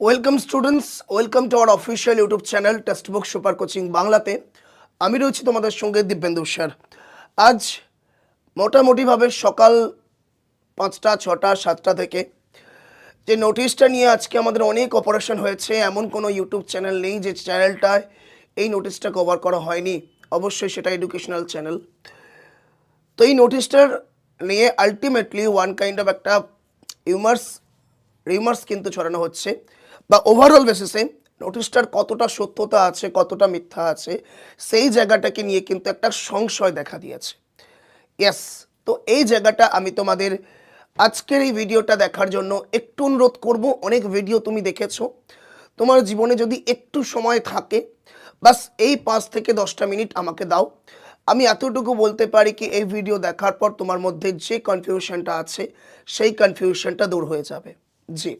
Welcome students welcome to our official YouTube channel text book super coaching বাংলাতে আমি রয়েছি তোমাদের সঙ্গে দিব্যেন্দু স্যার। আজ মোটামুটিভাবে সকাল পাঁচটা, ছটা, সাতটা থেকে যে নোটিশটা নিয়ে আজকে আমাদের অনেক অপারেশন হয়েছে, এমন কোনো ইউটিউব চ্যানেল নেই যে চ্যানেলটায় এই নোটিশটা কভার করা হয়নি। অবশ্যই সেটা এডুকেশনাল চ্যানেল তো এই নোটিশটার নিয়ে আলটিমেটলি ওয়ান কাইন্ড অফ একটা ইউমার্স রিমার্স কিন্তু ছড়ানো হচ্ছে। বা ওভারঅল বেসিসে নোটিশটার কতটা সত্যতা আছে, কতটা মিথ্যা আছে, সেই জায়গাটাকে নিয়ে কিন্তু একটা সংশয় দেখা দিয়েছে। ইয়েস তো এই জায়গাটা আমি তোমাদের আজকের এই ভিডিওটা দেখার জন্য একটু অনুরোধ করব। অনেক ভিডিও তুমি দেখেছ। তোমার জীবনে যদি একটু সময় থাকে, বাস এই পাঁচ থেকে দশটা মিনিট আমাকে দাও। আমি এতটুকু বলতে পারি কি, এই ভিডিও দেখার পর তোমার মধ্যে যে কনফিউশনটা আছে, সেই কনফিউশনটা দূর হয়ে যাবে। জি।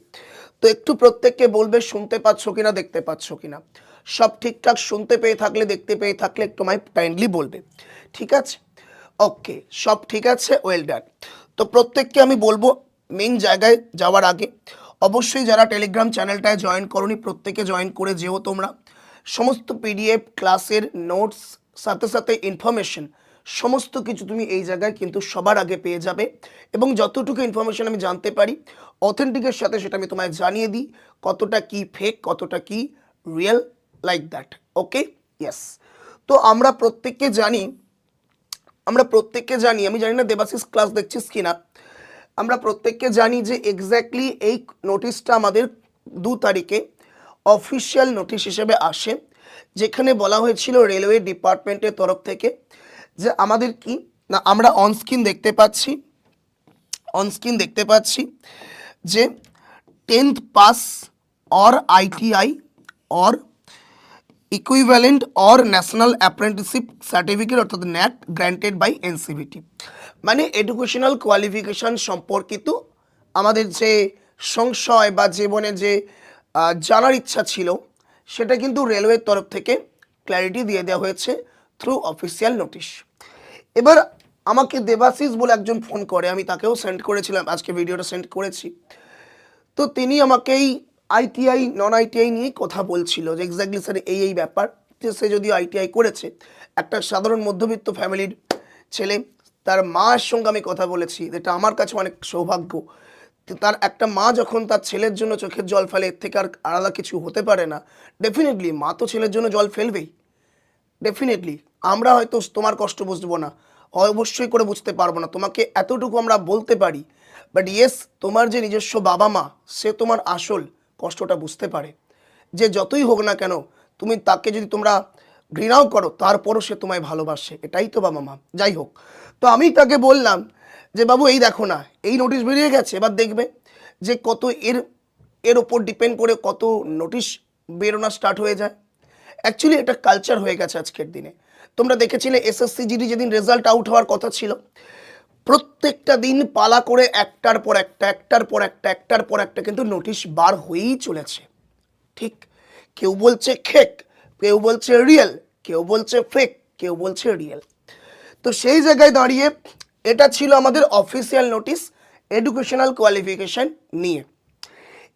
তো একটু প্রত্যেককে বলবে, শুনতে পাচ্ছ কিনা, দেখতে পাচ্ছ কিনা? সব ঠিকঠাক শুনতে পেয়ে থাকলে, দেখতে পেয়ে থাকলে একটু আমায় কাইন্ডলি বলবে। ঠিক আছে? ওকে সব ঠিক আছে? ওয়েল ডান তো প্রত্যেককে আমি বলব মেন জায়গায় যাওয়ার আগে, অবশ্যই যারা টেলিগ্রাম চ্যানেলটায় জয়েন করনি, প্রত্যেকে জয়েন করে যেও তোমরা। সমস্ত পিডিএফ ক্লাসের নোটস সাথে সাথে ইনফরমেশন সমস্ত কিছু তুমি এই জায়গায় কিন্তু সবার আগে পেয়ে যাবে। এবং যতটুকু ইনফরমেশন আমি জানতে পারি অথেন্টিকের সাথে সেটা আমি তোমায় জানিয়ে দিই, কতটা কি ফেক কতটা কি real like that okay yes তো আমরা প্রত্যেককে জানি, আমরা প্রত্যেককে জানি, আমি জানি না দেবাশিস ক্লাস দেখছিস কিনা, আমরা প্রত্যেককে জানি যে এক্স্যাক্টলি এই নোটিশটা আমাদের দু তারিখে অফিসিয়াল নোটিশ হিসেবে আসে, যেখানে বলা হয়েছিল রেলওয়ে ডিপার্টমেন্টের তরফ থেকে। যে আমাদের কি? না, আমরা অনস্ক্রিন দেখতে পাচ্ছি অনস্ক্রিন দেখতে পাচ্ছি যে tenth pass or ITI or equivalent or national apprenticeship certificate অর্থাৎ ন্যাট গ্র্যান্টেড বাই এনসিবিটি মানে এডুকেশনাল কোয়ালিফিকেশন সম্পর্কিত আমাদের যে সংশয় বা জীবনে যে জানার ইচ্ছা ছিল, সেটা কিন্তু রেলওয়ের তরফ থেকে ক্ল্যারিটি দিয়ে দেওয়া হয়েছে থ্রু অফিসিয়াল নোটিশ এবার আমাকে দেবাশিস বলে একজন ফোন করে, আমি তাকেও সেন্ড করেছিলাম, আজকে ভিডিওটা সেন্ড করেছি। তো তিনি আমাকে এই আইটিআই নন আইটিআই নিয়েই কথা বলছিল যে এক্স্যাক্টলি স্যার এই এই ব্যাপার। যে সে যদি আইটিআই করেছে, একটা সাধারণ মধ্যবিত্ত ফ্যামিলির ছেলে, তার মার সঙ্গে আমি কথা বলেছি, যেটা আমার কাছে অনেক সৌভাগ্য। তার একটা মা যখন তার ছেলের জন্য চোখের জল ফেলে, এর থেকে আর আলাদা কিছু হতে পারে না। ডেফিনেটলি মা তো ছেলের জন্য জল ফেলবেই। ডেফিনেটলি আমরা হয়তো তোমার কষ্ট বুঝব না। অবশ্যই করে বুঝতে পারব না। তোমাকে এতটুকু আমরা বলতে পারি। বাট ইয়েস তোমার যে নিজস্ব বাবা মা, সে তোমার আসল কষ্টটা বুঝতে পারে। যে যতই হোক না কেন, তুমি তাকে যদি তোমরা ঘৃণাও করো, তারপরও সে তোমায় ভালোবাসে। এটাই তো বাবা মা। যাই হোক। তো আমি তাকে বললাম যে, বাবু, এই দেখো না, এই নোটিশ বেরিয়ে গেছে, এবার দেখবে যে কত এর এর ওপর ডিপেন্ড করে কত নোটিশ বেরোনো স্টার্ট হয়ে যায়। অ্যাকচুয়ালি এটা কালচার হয়ে গেছে আজকের দিনে। তোমরা দেখেছিলে এসএসসি জিডি যেদিন রেজাল্ট আউট হওয়ার কথা ছিল, প্রত্যেকটা দিন পালা করে একটার পর একটা, একটার পর একটা, একটার পর একটা কিন্তু নোটিশ বার হয়েই চলেছে। ঠিক? কেউ বলছে খেক, কেউ বলছে রিয়েল কেউ বলছে ফেক কেউ বলছে রিয়েল তো সেই জায়গায় দাঁড়িয়ে এটা ছিল আমাদের অফিসিয়াল নোটিশ এডুকেশনাল কোয়ালিফিকেশন নিয়ে।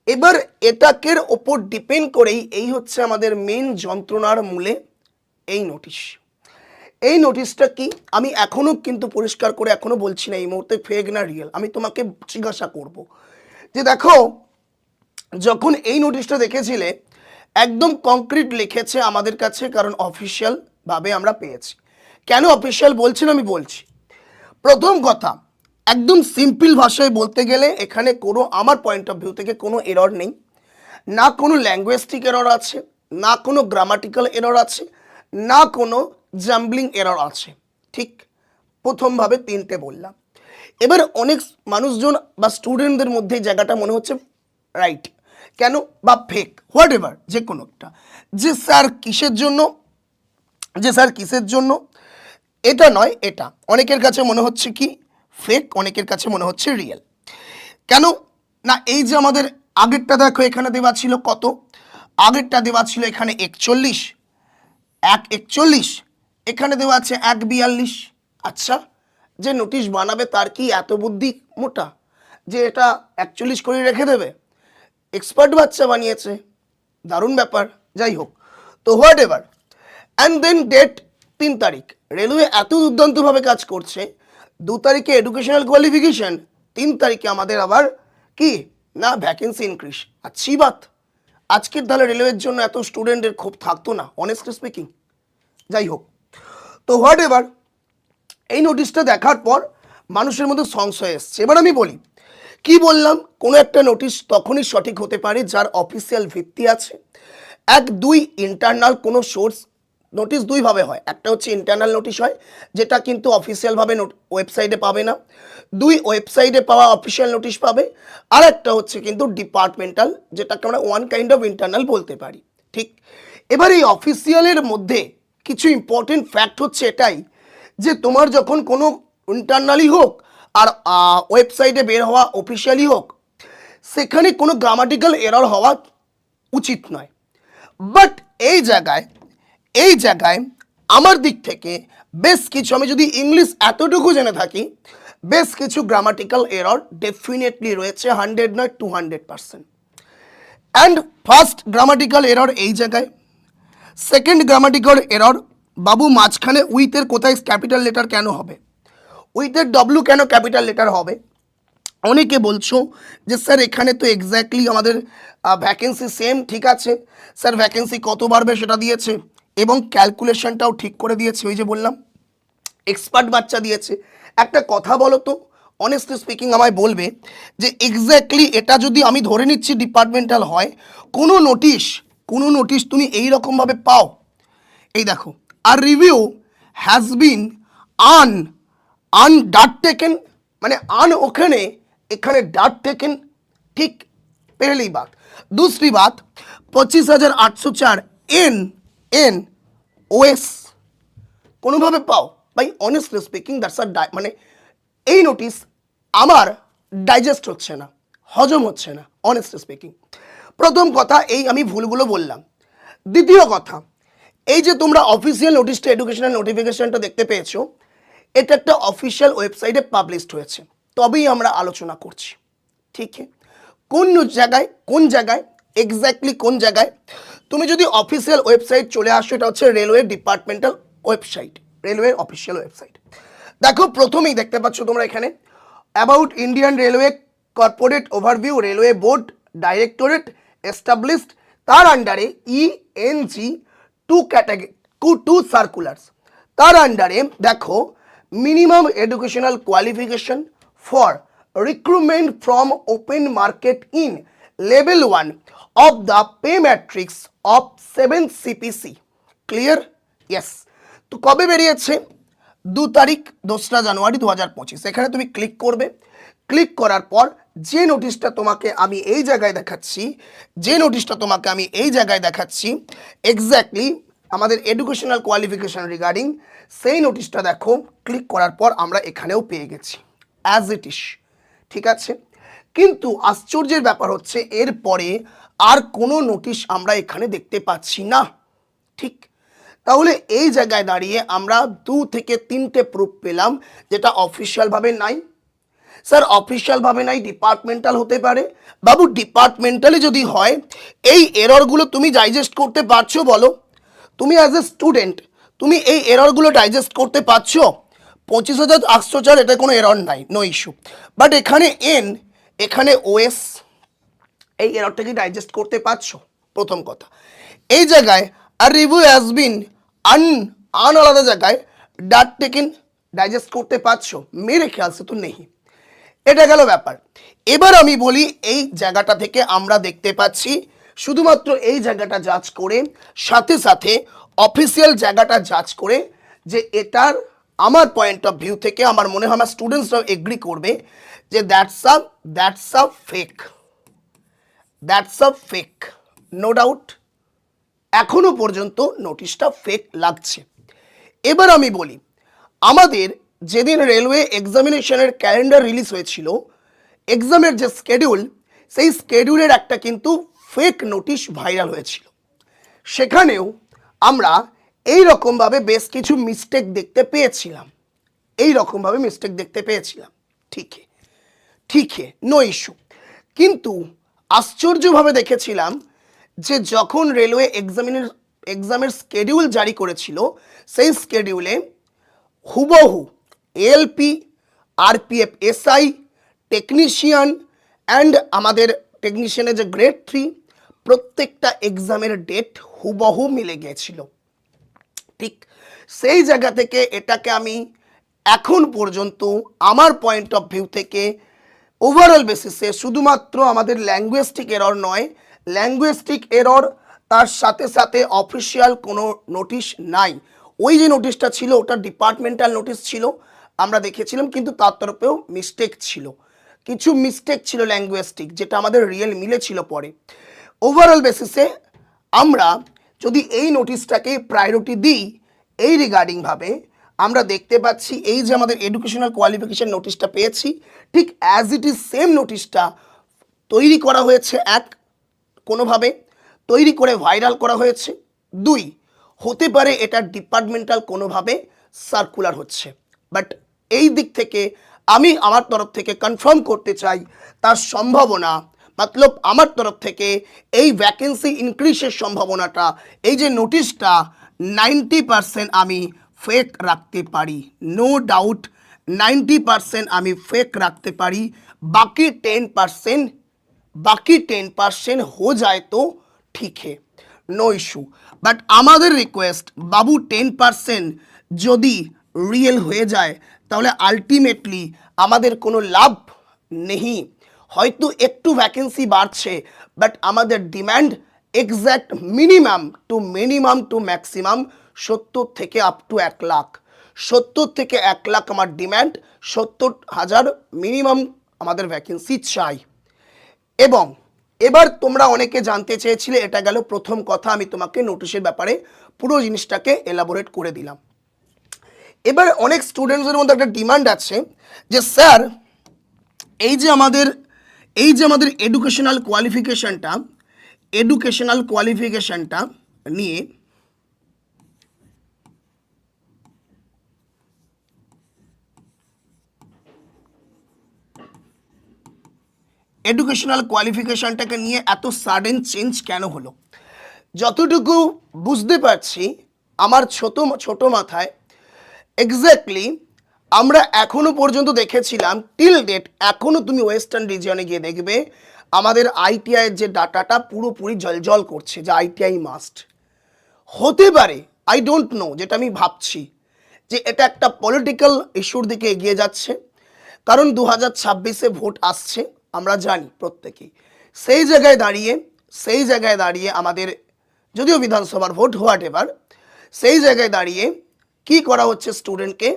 এবার এটাকের ওপর ডিপেন্ড করেই এই হচ্ছে আমাদের মেন যন্ত্রণার মূলে এই নোটিশ এই নোটিশটা কি? আমি এখনও কিন্তু পরিষ্কার করে এখনও বলছি না, এই মুহূর্তে ফেক না রিয়েল আমি তোমাকে জিজ্ঞাসা করব। যে দেখো, যখন এই নোটিশটা দেখেছিলে, একদম কংক্রিট লিখেছে আমাদের কাছে, কারণ অফিসিয়াল ভাবে আমরা পেয়েছি। কেন অফিসিয়াল বলছেন আমি বলছি। প্রথম কথা একদম সিম্পল ভাষায় বলতে গেলে এখানে কোনো, আমার পয়েন্ট অফ ভিউ থেকে কোনো এরর নেই। না কোনো ল্যাঙ্গুয়েস্টিক এরর আছে, না কোনো গ্রামাটিক্যাল এরর আছে, না কোনো জাম্বলিং এরর আছে। ঠিক প্রথমভাবে তিনটে বললাম। এবার অনেক মানুষজন বা স্টুডেন্টদের মধ্যে জায়গাটা মনে হচ্ছে রাইট কেন? বা ফেক হোয়াট এভার যে কোনো একটা। যে স্যার কিসের জন্য? যে স্যার কিসের জন্য? এটা নয়, এটা। অনেকের কাছে মনে হচ্ছে কি ফেক অনেকের কাছে মনে হচ্ছে রিয়েল কেন? না, এই যে আমাদের আগেরটা দেখো, এখানে দেওয়া ছিল কত? আগেরটা দেওয়া ছিল এখানে একচল্লিশ। এক একচল্লিশ। এখানে দেওয়া আছে এক বিয়াল্লিশ। আচ্ছা যে নোটিশ বানাবে তার কি এত বুদ্ধি মোটা? যে এটা একচল্লিশ করে রেখে দেবে। এক্সপার্ট বাচ্চা বানিয়েছে। দারুণ ব্যাপার, যাই হোক। তো whatever and then date তিন তারিখ। রেলওয়ে এত দুর্দান্তভাবে কাজ করছে দু তারিখে এডুকেশনাল কোয়ালিফিকেশন তিন তারিখে আমাদের আবার কি? না ভ্যাকেন্সি ইনক্রিজ আচ্ছি বাত, আজকের তাহলে রেলওয়ের জন্য এত স্টুডেন্টের খুব থাকতো না অনেস্টলি স্পিকিং যাই হোক, তো হোয়াট এভার এই নোটিশটা দেখার পর মানুষের মধ্যে সংশয় এসছে। এবার আমি বলি, কি বললাম? কোনো একটা নোটিশ তখনই সঠিক হতে পারে যার অফিসিয়াল ভিত্তি আছে। এক, দুই ইন্টারনাল কোনো সোর্স নোটিশ দুইভাবে হয়। একটা হচ্ছে ইন্টারনাল নোটিশ হয়, যেটা কিন্তু অফিসিয়ালভাবে ওয়েবসাইটে পাবে না। দুই ওয়েবসাইটে পাওয়া অফিসিয়াল নোটিশ পাবে। আর একটা হচ্ছে কিন্তু ডিপার্টমেন্টাল যেটাকে আমরা ওয়ান কাইন্ড অফ ইন্টারনাল বলতে পারি। ঠিক? এবার এই অফিসিয়ালের মধ্যে কিছু ইম্পর্টেন্ট ফ্যাক্ট হচ্ছে এটাই, যে তোমার যখন কোনো ইন্টারনালি হোক আর ওয়েবসাইটে বের হওয়া অফিসিয়ালি হোক, সেখানে কোনো গ্রামাটিক্যাল এরর হওয়া উচিত নয়। বাট এই জায়গায় এই জায়গায় আমার দিক থেকে বেশ কিছু, আমি যদি ইংলিশ এতটুকু জেনে থাকি, বেশ কিছু গ্রামাটিক্যাল এরর ডেফিনেটলি রয়েছে হান্ড্রেড নয় two hundred percent and first grammatical error এই জায়গায়। সেকেন্ড গ্রামাটিক্যাল এরর বাবু মাঝখানে উইথের কোথায় ক্যাপিটাল লেটার কেন হবে? উইথের ডব্লু কেন ক্যাপিটাল লেটার হবে? অনেকে বলছো যে, স্যার, এখানে তো এক্স্যাক্টলি আমাদের ভ্যাকেন্সি সেম ঠিক আছে। স্যার ভ্যাকেন্সি কত বাড়বে সেটা দিয়েছে? এবং ক্যালকুলেশনটাও ঠিক করে দিয়েছে ওই যে বললাম এক্সপার্ট বাচ্চা দিয়েছে একটা কথা বলো তো অনেস্টলি স্পিকিং আমায় বলবে যে এক্স্যাক্টলি এটা যদি আমি ধরে নিচ্ছি ডিপার্টমেন্টাল হয় কোনো নোটিশ কোনো নোটিশ তুমি এই রকমভাবে পাও এই দেখো আর review has been uh undertaken মানে আন ওখানে এখানে ডাট টেকেন ঠিক पहली बात दूसरी बात পঁচিশ হাজার আটশো চার এন এন ওএস কোনোভাবে পাও বাই অনেস্টলি স্পিকিং দ্যাটস আর ডাই মানে এই নোটিশ আমার ডাইজেস্ট হচ্ছে না, হজম হচ্ছে না অনেস্টলি স্পিকিং প্রথম কথা, এই আমি ভুলগুলো বললাম। দ্বিতীয় কথা, এই যে তোমরা অফিসিয়াল নোটিশটা এডুকেশনাল নোটিফিকেশনটা দেখতে পেয়েছ, এটা একটা অফিসিয়াল ওয়েবসাইটে পাবলিশড হয়েছে। তবেই আমরা আলোচনা করছি। ঠিক কোন জায়গায় কোন জায়গায় এক্স্যাক্টলি কোন জায়গায় তুমি যদি অফিসিয়াল ওয়েবসাইট চলে আসো, এটা হচ্ছে railway departmental website railway official website দেখো, প্রথমেই দেখতে পাচ্ছ তোমরা এখানে about Indian railway corporate overview railway board directorate established তার আন্ডারে E N G two category two circulars তার আন্ডারে দেখো minimum educational qualification for recruitment from open market in level one of the pay matrix of seven CPC clear yes তো কবে বেরিয়েছে? দু তারিখ, দোসরা জানুয়ারি দু হাজার পঁচিশ। এখানে তুমি ক্লিক করবে। ক্লিক করার পর যে নোটিশটা তোমাকে আমি এই জায়গায় দেখাচ্ছি, যে নোটিশটা তোমাকে আমি এই জায়গায় দেখাচ্ছি এক্স্যাক্টলি আমাদের এডুকেশনাল কোয়ালিফিকেশন রিগার্ডিং সেই নোটিশটা দেখো ক্লিক করার পর আমরা এখানেও পেয়ে গেছি। অ্যাজ ইট ইস ঠিক আছে? কিন্তু আশ্চর্যের ব্যাপার হচ্ছে, এরপরে আর কোনো নোটিশ আমরা এখানে দেখতে পাচ্ছি না। ঠিক? তাহলে এই জায়গায় দাঁড়িয়ে আমরা দু থেকে তিনটে প্রুফ পেলাম, যেটা অফিসিয়ালভাবে নাই। স্যার অফিসিয়ালভাবে নাই ডিপার্টমেন্টাল হতে পারে। বাবু ডিপার্টমেন্টালি যদি হয়, এই এররগুলো তুমি ডাইজেস্ট করতে পারছ বলো। তুমি অ্যাজ এ স্টুডেন্ট তুমি এই এররগুলো ডাইজেস্ট করতে পারছ? পঁচিশ হাজার, আটশো চার, এটা কোনো এরর নাই নো ইস্যু বাট এখানে এন এখানে ওএস এই এররটা কি ডাইজেস্ট করতে পারছ? প্রথম কথা। এই জায়গায় আর রিভিউ হ্যাজ বিন আন আন আলাদা জায়গায় ডাট টেকেন ডাইজেস্ট করতে পারছ। মেরে খেয়াল সে তো নেই। এটা গেল ব্যাপার। এবার আমি বলি এই জায়গাটা থেকে আমরা দেখতে পাচ্ছি শুধুমাত্র এই জায়গাটা যাচ করে, সাথে সাথে অফিসিয়াল জায়গাটা যাচ করে যে এটার আমার পয়েন্ট অফ ভিউ থেকে আমার মনে হয় আমার স্টুডেন্টসরাও এগ্রি করবে যে that's a that's a fake that's a fake no doubt এখনও পর্যন্ত নোটিশটা ফেক লাগছে। এবার আমি বলি, আমাদের যেদিন রেলওয়ে এক্সামিনেশনের ক্যালেন্ডার রিলিজ হয়েছিল এক্সামের যে স্কেডিউল সেই স্কেডিউলের একটা কিন্তু ফেক নোটিশ ভাইরাল হয়েছিল। সেখানেও আমরা এই রকমভাবে বেশ কিছু মিস্টেক দেখতে পেয়েছিলাম। এই রকমভাবে মিস্টেক দেখতে পেয়েছিলাম। ঠিক ঠিক নো ইস্যু কিন্তু আশ্চর্যভাবে দেখেছিলাম যে যখন রেলওয়ে এক্সামিনের, এক্সামের স্কেডিউল জারি করেছিল, সেই স্কেডিউলে হুবহু LP RPF, SI, technician and আমাদের টেকনিশিয়ানের যে গ্রেড থ্রি, প্রত্যেকটা এক্সামের ডেট হুবহু মিলে গিয়েছিল। ঠিক সেই জায়গা থেকে এটাকে আমি এখন পর্যন্ত আমার পয়েন্ট অফ ভিউ থেকে ওভারঅল বেসিসে শুধুমাত্র আমাদের ল্যাঙ্গুয়েস্টিক এরর নয় ল্যাঙ্গুয়েস্টিক এরর তার সাথে সাথে অফিসিয়াল কোনো নোটিশ নাই। ওই যে নোটিশটা ছিল, ওটা ডিপার্টমেন্টাল নোটিশ ছিল, আমরা দেখেছিলাম, কিন্তু তার তরফেও মিস্টেক ছিল। কিছু মিস্টেক ছিল ল্যাঙ্গুয়েস্টিক যেটা আমাদের রিয়েল মিলেছিল পরে। ওভারঅল বেসিসে আমরা যদি এই নোটিশটাকে প্রায়োরিটি দিই, এই রিগার্ডিংভাবে আমরা দেখতে পাচ্ছি এই যে আমাদের এডুকেশনাল কোয়ালিফিকেশন নোটিশটা পেয়েছি, ঠিক অ্যাজ ইট ইজ সেম নোটিশটা তৈরি করা হয়েছে এক কোনোভাবে, তৈরি করে ভাইরাল করা হয়েছে। দুই, হতে পারে এটা ডিপার্টমেন্টাল কোনোভাবে সার্কুলার হচ্ছে। বাট এই দিক থেকে আমি আমার তরফ থেকে কনফার্ম করতে চাই, তার সম্ভাবনা, মতলব আমার তরফ থেকে এই ভ্যাকেন্সি ইনক্রিজের সম্ভাবনাটা, এই যে নোটিশটা নাইনটি আমি ফেক রাখতে পারি। নো ডাউট নাইনটি পারসেন্ট আমি ফেক রাখতে পারি। বাকি টেন পারসেন্ট বাকি টেন পারসেন্ট হো যায় তো ঠিক হে নো ইস্যু বাট আমাদের রিকোয়েস্ট বাবু টেন পারসেন্ট যদি রিয়েল হয়ে যায়, তাহলে আলটিমেটলি আমাদের কোনো লাভ নেই। হয়তো একটু ভ্যাকেন্সি বাড়ছে বাট আমাদের demand exact minimum two minimum two maximum সত্তর থেকে আপ টু এক লাখ। সত্তর থেকে এক লাখ আমার ডিম্যান্ড সত্তর হাজার মিনিমাম আমাদের ভ্যাকেন্সি চাই। এবং এবার তোমরা অনেকে জানতে চেয়েছিলে, এটা গেল প্রথম কথা, আমি তোমাকে নোটিশের ব্যাপারে পুরো জিনিসটাকে এলাবোরেট করে দিলাম। এবার অনেক স্টুডেন্টসদের মধ্যে একটা ডিমান্ড আছে যে, স্যার, এই যে আমাদের, এই যে আমাদের এডুকেশনাল কোয়ালিফিকেশনটা এডুকেশনাল কোয়ালিফিকেশনটা নিয়ে এডুকেশনাল কোয়ালিফিকেশনটাকে নিয়ে এত সাডেন চেঞ্জ কেন হলো? যতটুকু বুঝতে পারছি, আমার ছোট ছোট মাথায় এক্স্যাক্টলি আমরা এখনও পর্যন্ত দেখেছিলাম টিল ডেট এখনও তুমি ওয়েস্টার্ন রিজিয়নে গিয়ে দেখবে, আমাদের আইটিআইয়ের যে ডাটাটা পুরোপুরি জলজল করছে, যে আইটিআই মাস্ট হতে পারে আই ডোন্ট নো যেটা আমি ভাবছি, যে এটা একটা পলিটিক্যাল ইস্যুর দিকে এগিয়ে যাচ্ছে, কারণ দু হাজার ভোট আসছে আমরা জানি প্রত্যেকেই। সেই জায়গায় দাঁড়িয়ে, সেই জায়গায় দাঁড়িয়ে আমাদের, যদিও বিধানসভার ভোট হোয়াট এভার, সেই জায়গায় দাঁড়িয়ে কি করা হচ্ছে স্টুডেন্টকে?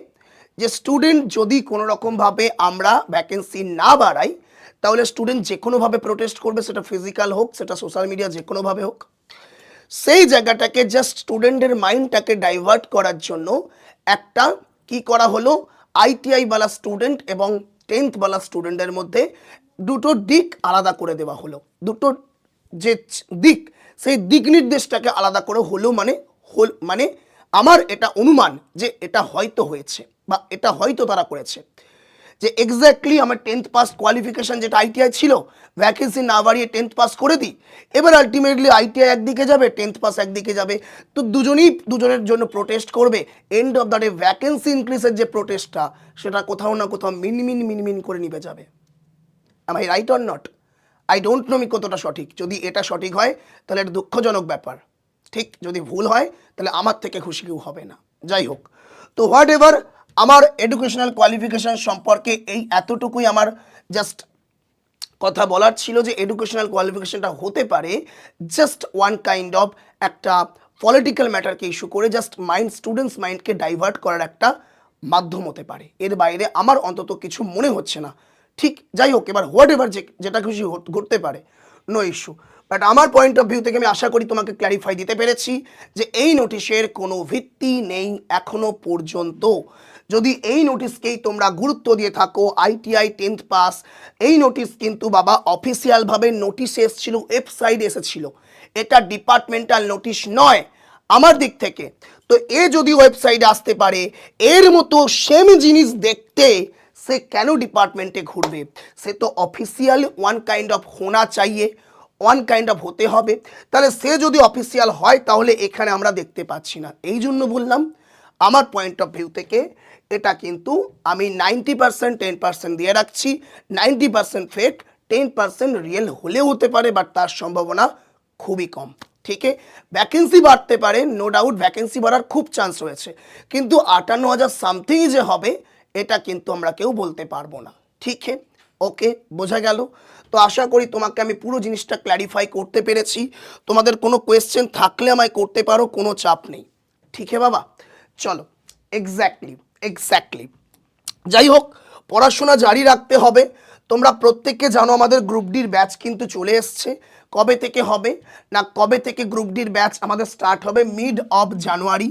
যে স্টুডেন্ট যদি কোনো রকমভাবে আমরা ভ্যাকেন্সি না বাড়াই, তাহলে স্টুডেন্ট যে কোনোভাবে প্রোটেস্ট করবে, সেটা ফিজিক্যাল হোক, সেটা সোশ্যাল মিডিয়া যে কোনোভাবে হোক। সেই জায়গাটাকে জাস্ট স্টুডেন্টের মাইন্ডটাকে ডাইভার্ট করার জন্য একটা কি করা হলো? আইটিআই বালা স্টুডেন্ট এবং টেন্থ বালা স্টুডেন্টের মধ্যে দুটো দিক আলাদা করে দেওয়া হলো। দুটো যে দিক, সেই দিক নির্দেশটাকে আলাদা করে হলো মানে হল মানে আমার এটা অনুমান যে এটা হয়তো হয়েছে বা এটা হয়তো তারা করেছে। যে এক্স্যাক্টলি আমার টেন্থ পাস কোয়ালিফিকেশন যেটা আইটিআই ছিল ভ্যাকেন্সি না বাড়িয়ে টেন্থ পাস করে দিই, এবার আলটিমেটলি আইটিআই একদিকে যাবে টেন্থ পাস একদিকে যাবে। তো দুজনেই, দুজনের জন্য প্রোটেস্ট করবে। End of the day vacancy ইনক্রিজের যে প্রোটেস্টটা সেটা কোথাও না কোথাও মিনমিন মিনমিন করে নিবে যাবে। I right or not I don't know আমি কতটা সঠিক। যদি এটা সঠিক হয়, তাহলে এটা দুঃখজনক ব্যাপার। ঠিক? যদি ভুল হয়, তাহলে আমার থেকে খুশি কেউ হবে না। যাই হোক। তো হোয়াট এভার আমার এডুকেশনাল কোয়ালিফিকেশন সম্পর্কে এই এতটুকুই আমার জাস্ট কথা বলার ছিল যে এডুকেশনাল কোয়ালিফিকেশনটা হতে পারে জাস্ট ওয়ান কাইন্ড অফ একটা পলিটিক্যাল ম্যাটারকে ইস্যু করে জাস্ট মাইন্ড স্টুডেন্টস মাইন্ডকে ডাইভার্ট করার একটা মাধ্যম হতে পারে। এর বাইরে আমার অন্তত কিছু মনে হচ্ছে না। ঠিক, যাই হোক, এবার হোয়াট এভার যে, যেটা খুশি ঘটতে পারে নো ইস্যু বাট আমার পয়েন্ট অফ ভিউ থেকে আমি আশা করি তোমাকে ক্ল্যারিফাই দিতে পেরেছি যে এই নোটিশের কোনো ভিত্তি নেই এখনও পর্যন্ত। যদি এই নোটিশকেই তোমরা গুরুত্ব দিয়ে থাকো আইটিআই টেন্থ পাস এই নোটিশ কিন্তু বাবা অফিসিয়ালভাবে নোটিশ এসেছিল ওয়েবসাইট এসেছিল। এটা ডিপার্টমেন্টাল নোটিশ নয়, আমার দিক থেকে। তো এ যদি ওয়েবসাইটে আসতে পারে, এর মতো সেম জিনিস দেখতে সে কেন ডিপার্টমেন্টে ঘুরবে? সে তো অফিসিয়াল ওয়ান কাইন্ড অফ হোনা চাইয়ে ওয়ান কাইন্ড অফ হতে হবে। তাহলে সে যদি অফিসিয়াল হয়, তাহলে এখানে আমরা দেখতে পাচ্ছি না। এই জন্য বললাম, আমার পয়েন্ট অফ ভিউ থেকে এটা কিন্তু আমি নাইনটি পার্সেন্ট টেন পার্সেন্ট দিয়ে রাখছি। Ninety percent fake ten percent real হলেও হতে পারে বাট তার সম্ভাবনা খুবই কম। ঠিক ভ্যাকেন্সি বাড়তে পারে নো ডাউট ভ্যাকেন্সি বাড়ার খুব চান্স রয়েছে। কিন্তু আটান্ন হাজার সামথিং যে হবে এটা কিন্তু আমরা কেউ বলতে পারব না। ঠিক ওকে, বোঝা গেল? তো আশা করি তোমাকে আমি পুরো জিনিসটা ক্ল্যারিফাই করতে পেরেছি। তোমাদের কোনো কোয়েশ্চেন থাকলে আমায় করতে পারো, কোনো চাপ নেই। ঠিক আছে বাবা? চলো এক্স্যাক্টলি এক্স্যাক্টলি যাই হোক, পড়াশোনা জারি রাখতে হবে। তোমরা প্রত্যেককে জানো আমাদের গ্রুপ ডির ব্যাচ কিন্তু চলে এসছে। কবে থেকে হবে? না, কবে থেকে গ্রুপ ডির ব্যাচ আমাদের স্টার্ট হবে? Mid of January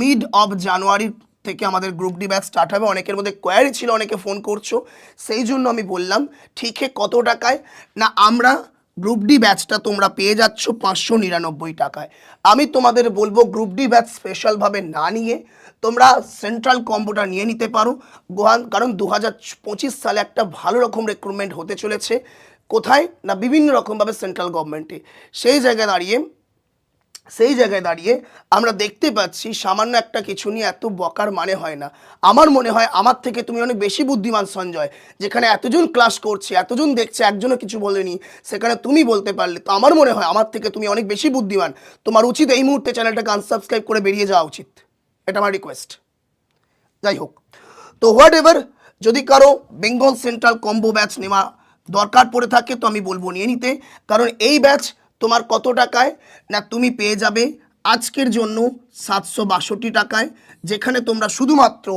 mid of January থেকে আমাদের গ্রুপ ডি ব্যাচ স্টার্ট হবে। অনেকের মধ্যে কোয়ারি ছিল, অনেকে ফোন করছ। সেই জন্য আমি বললাম ঠিকই কত টাকায়? না, আমরা গ্রুপ ডি ব্যাচটা তোমরা পেয়ে যাচ্ছ পাঁচশো নিরানব্বই টাকায়। আমি তোমাদের বলব গ্রুপ ডি ব্যাচ স্পেশালভাবে না নিয়ে তোমরা সেন্ট্রাল কম্বোটা নিয়ে নিতে পারো। গোয়ান- কারণ দু হাজার পঁচিশ সালে একটা ভালো রকম রিক্রুটমেন্ট হতে চলেছে। কোথায়? না, বিভিন্ন রকমভাবে সেন্ট্রাল গভর্নমেন্টে সেই জায়গায় দাঁড়িয়ে সেই জায়গায় দাঁড়িয়ে আমরা দেখতে পাচ্ছি সামান্য একটা কিছু নিয়ে এত বকার মানে হয় না। আমার মনে হয় আমার থেকে তুমি অনেক বেশি বুদ্ধিমান সঞ্জয়, যেখানে এতজন ক্লাস করছে, এতজন দেখছে, একজনও কিছু বলেনি, সেখানে তুমি বলতে পারলে তো আমার মনে হয় আমার থেকে তুমি অনেক বেশি বুদ্ধিমান। তোমার উচিত এই মুহূর্তে চ্যানেলটাকে আনসাবস্ক্রাইব করে বেরিয়ে যাওয়া উচিত। এটা আমার রিকোয়েস্ট যাই হোক, তো হোয়াট এভার যদি কারও বেঙ্গল সেন্ট্রাল কম্বো ব্যাচ নেওয়া দরকার পড়ে থাকে, তো আমি বলব নিয়ে নিতে। কারণ এই ব্যাচ তোমার কত টাকায়? না, তুমি পেয়ে যাবে আজকের জন্য সাতশো বাষট্টি টাকায়, যেখানে তোমরা শুধুমাত্র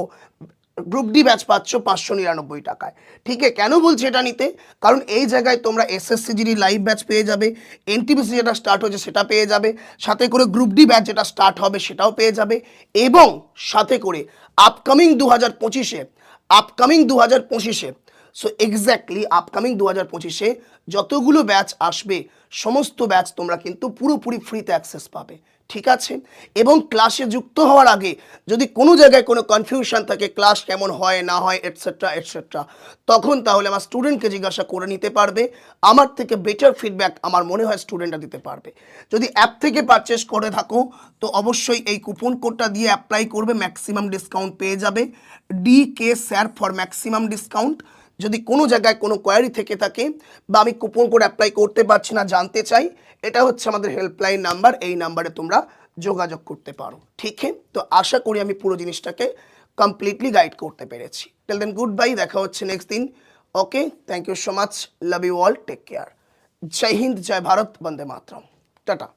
গ্রুপ ডি ব্যাচ পাচ্ছ পাঁচশো নিরানব্বই টাকায়। ঠিক আছে কেন বলছি এটা নিতে? কারণ এই জায়গায় তোমরা এসএসসি জিডি লাইভ ব্যাচ পেয়ে যাবে এনটিপিসি যেটা স্টার্ট হয়েছে সেটা পেয়ে যাবে, সাথে করে গ্রুপ ডি ব্যাচ যেটা স্টার্ট হবে সেটাও পেয়ে যাবে এবং সাথে করে আপকামিং দু হাজার পঁচিশে আপকামিং দু হাজার পঁচিশে সো এক্স্যাক্টলি আপকামিং দু হাজার পঁচিশে যতগুলো ব্যাচ আসবে, সমস্ত ব্যাচ তোমরা কিন্তু পুরোপুরি ফ্রিতে অ্যাক্সেস পাবে। ঠিক আছে? এবং ক্লাসে যুক্ত হওয়ার আগে যদি কোনো জায়গায় কোনো কনফিউশন থাকে ক্লাস কেমন হয়, না হয় এটসেট্রা এটসেট্রা তখন তাহলে আমার স্টুডেন্টকে জিজ্ঞাসা করে নিতে পারবে। আমার থেকে বেটার ফিডব্যাক আমার মনে হয় স্টুডেন্টরা দিতে পারবে। যদি অ্যাপ থেকে পারচেস করে থাকো, তো অবশ্যই এই কুপন কোডটা দিয়ে অ্যাপ্লাই করবে ম্যাক্সিমাম ডিসকাউন্ট পেয়ে যাবে। D K sir for maximum discount যদি কোনো জায়গায় কোনো কোয়ারি থেকে থাকে বা আমি কুপন কোড অ্যাপ্লাই করতে পারছি না, জানতে চাই, এটা হচ্ছে আমাদের হেল্পলাইন নাম্বার এই নাম্বারে তোমরা যোগাযোগ করতে পারো। ঠিক তো আশা করি আমি পুরো জিনিসটাকে কমপ্লিটলি গাইড করতে পেরেছি। টেল দেন গুড বাই দেখা হচ্ছে নেক্সট দিন। Okay thank you so much love you all take care জয় হিন্দ জয় ভারত বন্দে মাতরম টাটা